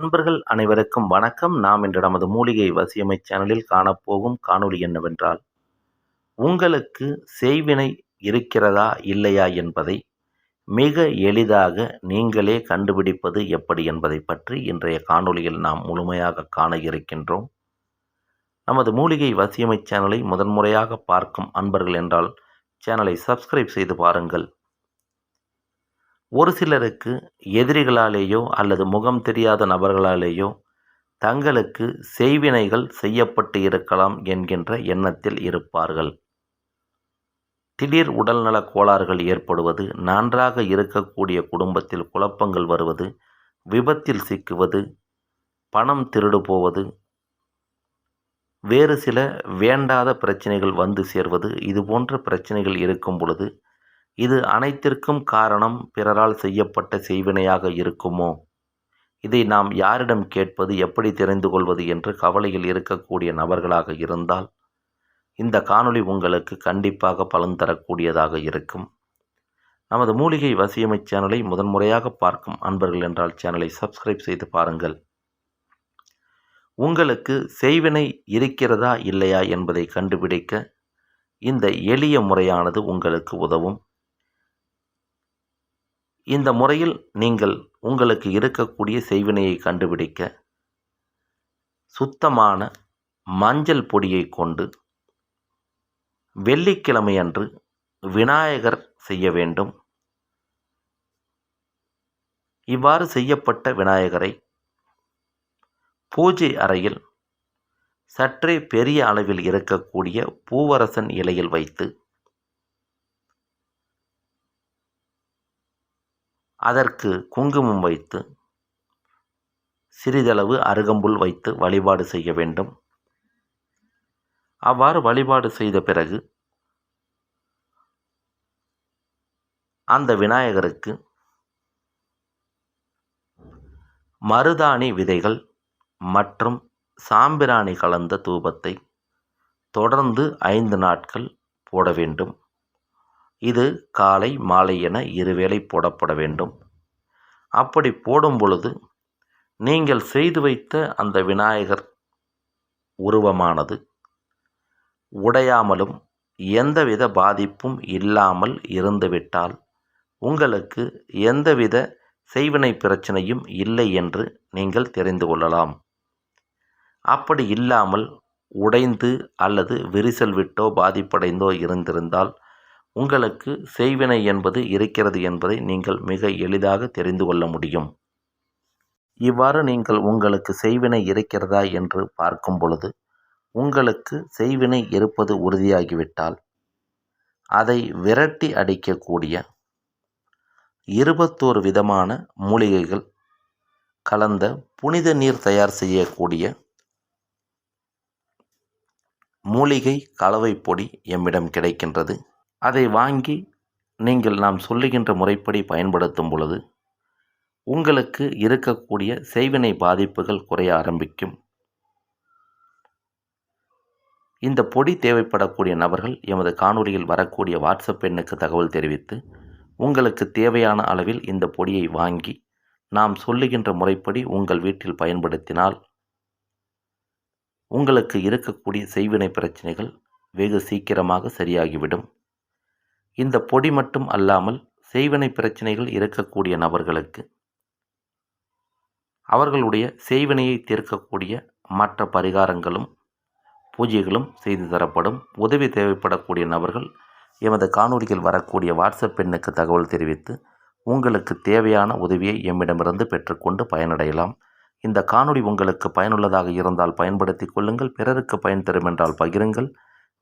நண்பர்கள் அனைவருக்கும் வணக்கம். நாம் இன்று நமது மூலிகை வசியமை சேனலில் காணப்போகும் காணொளி என்னவென்றால் உங்களுக்கு செய்வினை இருக்கிறதா இல்லையா என்பதை மிக எளிதாக நீங்களே கண்டுபிடிப்பது எப்படி என்பதை பற்றி இன்றைய காணொளியில் நாம் முழுமையாக காண இருக்கின்றோம். நமது மூலிகை வசியமை சேனலை முதன்முறையாக பார்க்கும் அன்பர்கள் என்றால் சேனலை சப்ஸ்கிரைப் செய்து பாருங்கள். ஒரு சிலருக்கு எதிரிகளாலேயோ அல்லது முகம் தெரியாத நபர்களாலேயோ தங்களுக்கு செய்வினைகள் செய்யப்பட்டு இருக்கலாம் என்கின்ற எண்ணத்தில் இருப்பார்கள். திடீர் உடல்நலக் கோளாறுகள் ஏற்படுவது நன்றாக இருக்கக்கூடிய குடும்பத்தில் குழப்பங்கள் வருவது விபத்தில் சிக்குவது பணம் திருடு போவது வேறு சில வேண்டாத பிரச்சனைகள் வந்து சேர்வது இது போன்ற பிரச்சனைகள் இருக்கும் பொழுது இது அனைத்திற்கும் காரணம் பிறரால் செய்யப்பட்ட செய்வினையாக இருக்குமோ? இதை நாம் யாரிடம் கேட்பது எப்படி தெரிந்து கொள்வது என்று கவலையில் இருக்கக்கூடிய நபர்களாக இருந்தால் இந்த காணொளி உங்களுக்கு கண்டிப்பாக பலன் தரக்கூடியதாக இருக்கும். நமது மூலிகை வசியமை சேனலை முதன்முறையாக பார்க்கும் அன்பர்கள் என்றால் சேனலை சப்ஸ்கிரைப் செய்து பாருங்கள். உங்களுக்கு செய்வினை இருக்கிறதா இல்லையா என்பதை கண்டுபிடிக்க இந்த எளிய முறையானது உங்களுக்கு உதவும். இந்த முறையில் நீங்கள் உங்களுக்கு இருக்கக்கூடிய செய்வினையை கண்டுபிடிக்க சுத்தமான மஞ்சள் பொடியை கொண்டு வெள்ளிக்கிழமை அன்று விநாயகர் செய்ய வேண்டும். இவ்வாறு செய்யப்பட்ட விநாயகரை பூஜை அறையில் சற்றே பெரிய அளவில் இருக்கக்கூடிய பூவரசன் இலையில் வைத்து அதற்கு குங்குமம் வைத்து சிறிதளவு அருகம்புல் வைத்து வழிபாடு செய்ய வேண்டும். அவ்வாறு வழிபாடு செய்த பிறகு அந்த விநாயகருக்கு மருதாணி விதைகள் மற்றும் சாம்பிராணி கலந்த தூபத்தை தொடர்ந்து ஐந்து நாட்கள் போட வேண்டும். இது காலை மாலை என இருவேளை போடப்பட வேண்டும். அப்படி போடும் பொழுது நீங்கள் செய்து வைத்த அந்த விநாயகர் உருவமானது உடையாமலும் எந்தவித பாதிப்பும் இல்லாமல் இருந்துவிட்டால் உங்களுக்கு எந்தவித செய்வினை பிரச்சனையும் இல்லை என்று நீங்கள் தெரிந்து கொள்ளலாம். அப்படி இல்லாமல் உடைந்து அல்லது விரிசல் விட்டோ பாதிப்படைந்தோ இருந்திருந்தால் உங்களுக்கு செய்வினை என்பது இருக்கிறது என்பதை நீங்கள் மிக எளிதாக தெரிந்து கொள்ள முடியும். இவ்வாறு நீங்கள் உங்களுக்கு செய்வினை இருக்கிறதா என்று பார்க்கும் பொழுது உங்களுக்கு செய்வினை இருப்பது உறுதியாகிவிட்டால் அதை விரட்டி அடிக்கக்கூடிய இருபத்தோரு விதமான மூலிகைகள் கலந்த புனித நீர் தயார் செய்யக்கூடிய மூலிகை கலவை பொடி எம்மிடம் கிடைக்கின்றது. அதை வாங்கி நீங்கள் நாம் சொல்லுகின்ற முறைப்படி பயன்படுத்தும் பொழுது உங்களுக்கு இருக்கக்கூடிய செய்வினை பாதிப்புகள் குறைய ஆரம்பிக்கும். இந்த பொடி தேவைப்படக்கூடிய நபர்கள் எமது காணொலியில் வரக்கூடிய வாட்ஸ்அப் எண்ணுக்கு தகவல் தெரிவித்து உங்களுக்கு தேவையான அளவில் இந்த பொடியை வாங்கி நாம் சொல்லுகின்ற முறைப்படி உங்கள் வீட்டில் பயன்படுத்தினால் உங்களுக்கு இருக்கக்கூடிய செய்வினை பிரச்சனைகள் வெகு சீக்கிரமாக சரியாகிவிடும். இந்த பொடி மட்டும் அல்லாமல் செய்வினை பிரச்சனைகள் இருக்கக்கூடிய நபர்களுக்கு அவர்களுடைய செய்வினையை தீர்க்கக்கூடிய மற்ற பரிகாரங்களும் பூஜைகளும் செய்து தரப்படும் உதவி தேவைப்படக்கூடிய நபர்கள் எமது காணொலியில் வரக்கூடிய வாட்ஸ்அப் எண்ணுக்கு தகவல் தெரிவித்து உங்களுக்கு தேவையான உதவியை எம்மிடமிருந்து பெற்றுக்கொண்டு பயனடையலாம். இந்த காணொளி உங்களுக்கு பயனுள்ளதாக இருந்தால் பயன்படுத்தி கொள்ளுங்கள் பிறருக்கு பயன் தரும் என்றால் பகிருங்கள்.